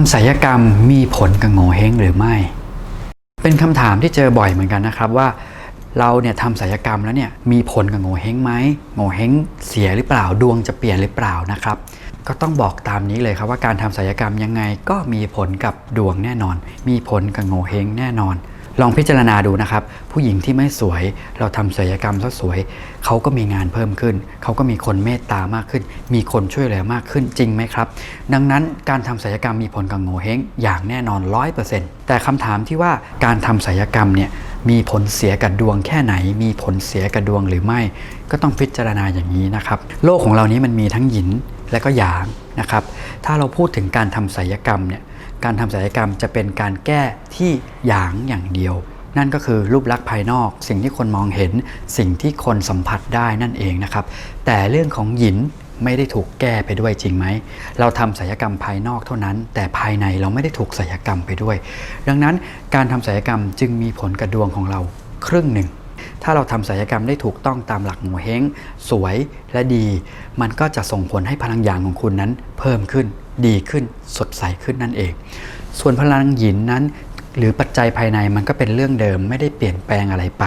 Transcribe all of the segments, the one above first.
ำศัลยกรรมมีผลกับโงเฮงหรือไม่ เป็นคำถามที่เจอบ่อยเหมือนกันนะครับว่าเราเนี่ยทำศัลยกรรมแล้วเนี่ยมีผลกับโงเฮงไหมโงเฮงเสียหรือเปล่าดวงจะเปลี่ยนหรือเปล่านะครับ ก็ต้องบอกตามนี้เลยครับว่าการทำศัลยกรรมยังไงก็มีผลกับดวงแน่นอน มีผลกับโงเฮงแน่นอน ลองพิจารณาดูนะครับ ผู้หญิงที่ไม่สวยเราทำศัลยกรรมซะสวย เขาก็มีงานเพิ่มขึ้น เขาก็มีคนเมตตามากขึ้น มีคนช่วยเหลือมากขึ้นจริงไหมครับ ดังนั้นการทำศัลยกรรมมีผลกับโงเฮงอย่างแน่นอน 100%แต่คำถามที่ว่าการทำศัลยกรรมเนี่ยมีผลเสียกับดวงแค่ไหน มีผลเสียกับดวงหรือไม่ ก็ต้องพิจารณาอย่างนี้นะครับ โลกของเรานี้มันมีทั้งหยินและก็หยางนะครับ ถ้าเราพูดถึงการทำศัลยกรรมเนี่ย การทำศัลยกรรมจะเป็นการแก้ที่หยางอย่างเดียว นั่นก็คือรูปลักษณ์ภายนอก สิ่งที่คนมองเห็น สิ่งที่คนสัมผัสได้นั่นเองนะครับ แต่เรื่องของหยินไม่ได้ถูกแก้ไปด้วยจริงไหม เราทำศัลยกรรมภายนอกเท่านั้น แต่ภายในเราไม่ได้ถูกศัลยกรรมไปด้วย ดังนั้นการทำศัลยกรรมจึงมีผลกับดวงของเราครึ่งหนึ่ง ถ้าเราทำศัลยกรรมได้ถูกต้องตามหลักโงเฮงสวยและดี มันก็จะส่งผลให้พลังหยางของคุณนั้นเพิ่มขึ้น ดีขึ้นสดใสขึ้นนั่นเอง ส่วนพลังหยินนั้น หรือปัจจัยภายในมันก็เป็นเรื่องเดิมไม่ได้เปลี่ยนแปลงอะไรไป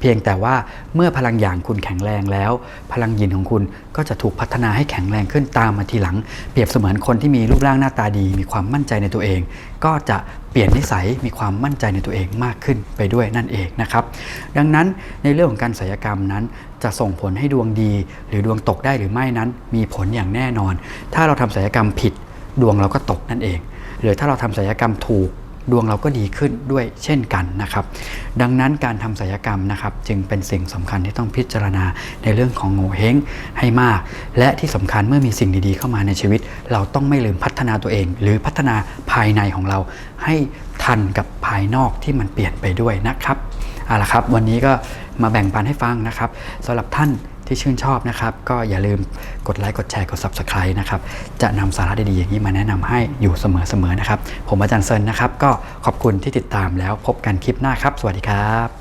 เพียงแต่ว่าเมื่อพลังหยางคุณแข็งแรงแล้ว พลังหยินของคุณก็จะถูกพัฒนาให้แข็งแรงขึ้นตามมาทีหลัง เปรียบเสมือนคนที่มีรูปร่างหน้าตาดี มีความมั่นใจในตัวเอง ก็จะเปลี่ยนนิสัยมีความมั่นใจในตัวเองมากขึ้นไปด้วยนั่นเองนะครับ ดังนั้นในเรื่องของการศัลยกรรมนั้น จะส่งผลให้ดวงดี หรือดวงตกได้หรือไม่นั้น มีผลอย่างแน่นอน ถ้าเราทำศัลยกรรมผิด ดวงเราก็ตกนั่นเอง หรือถ้าเราทำศัลยกรรมถูกดวงเราก็ดีขึ้นด้วยเช่นกันนะครับ ดังนั้นการทำศัลยกรรมนะครับ จึงเป็นสิ่งสำคัญที่ต้องพิจารณาในเรื่องของโงเฮงให้มาก และที่สำคัญเมื่อมีสิ่งดีๆ เข้ามาในชีวิต เราต้องไม่ลืมพัฒนาตัวเอง หรือพัฒนาภายในของเรา ให้ทันกับภายนอกที่มันเปลี่ยนไปด้วยนะครับเอาละครับ วันนี้ก็มาแบ่งปันให้ฟังนะครับสำหรับท่าน ที่ชื่นชอบนะครับ ก็อย่าลืมกดไลค์กดแชร์กด Subscribe นะครับ จะนำสาระดีๆอย่างนี้มาแนะนำให้อยู่เสมอๆนะครับ ผมอาจารย์เซินนะครับ ก็ขอบคุณที่ติดตามแล้วพบกันคลิปหน้าครับ สวัสดีครับ